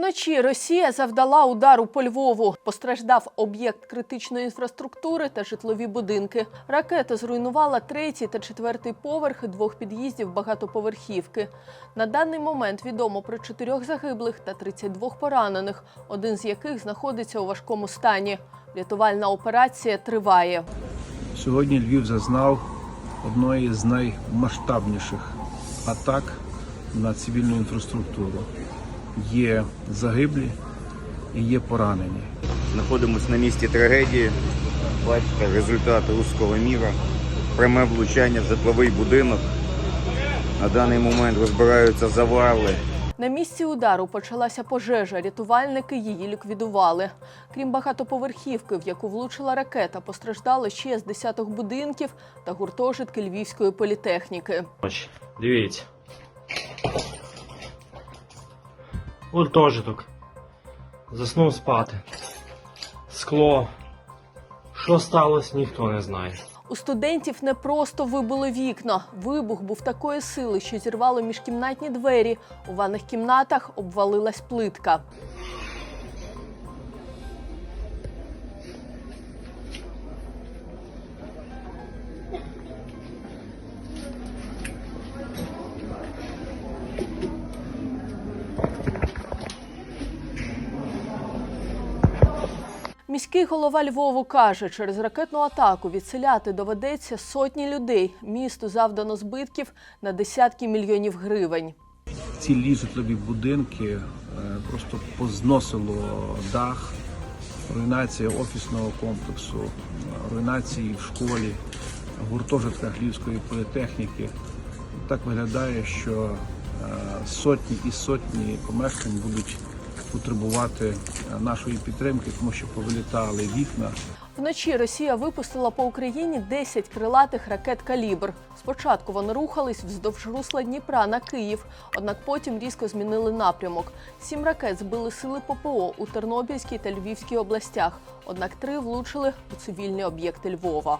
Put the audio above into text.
Вночі Росія завдала удару по Львову. Постраждав об'єкт критичної інфраструктури та житлові будинки. Ракета зруйнувала третій та четвертий поверхи двох під'їздів багатоповерхівки. На даний момент відомо про чотирьох загиблих та 32 поранених, один з яких знаходиться у важкому стані. Рятувальна операція триває. Сьогодні Львів зазнав одної з наймасштабніших атак на цивільну інфраструктуру. Є загиблі і є поранені. Знаходимось на місці трагедії. Бачите, результат руського міра. Пряме влучання в житловий будинок. На даний момент розбираються завали. На місці удару почалася пожежа. Рятувальники її ліквідували. Крім багатоповерхівки, в яку влучила ракета, постраждали ще з десяток будинків та гуртожитки Львівської політехніки. Ось, дивіться. Гуртожиток. Заснув спати. Скло. Що сталося, ніхто не знає. У студентів не просто вибили вікна. Вибух був такої сили, що зірвало міжкімнатні двері. У ванних кімнатах обвалилась плитка. Міський голова Львову каже, через ракетну атаку відселяти доведеться сотні людей. Місту завдано збитків на десятки мільйонів гривень. Цілі житлові будинки е, просто позносило дах, руйнація офісного комплексу, руйнації в школі, гуртожитках Львівської політехніки. Так виглядає, що е, сотні і сотні помешкань будуть потребувати е, нашої підтримки, тому що повилітали вікна. Вночі Росія випустила по Україні 10 крилатих ракет калібр. Спочатку вони рухались вздовж русла Дніпра на Київ, однак потім різко змінили напрямок. Сім ракет збили сили ППО у Тернопільській та Львівській областях. Однак три влучили у цивільні об'єкти Львова.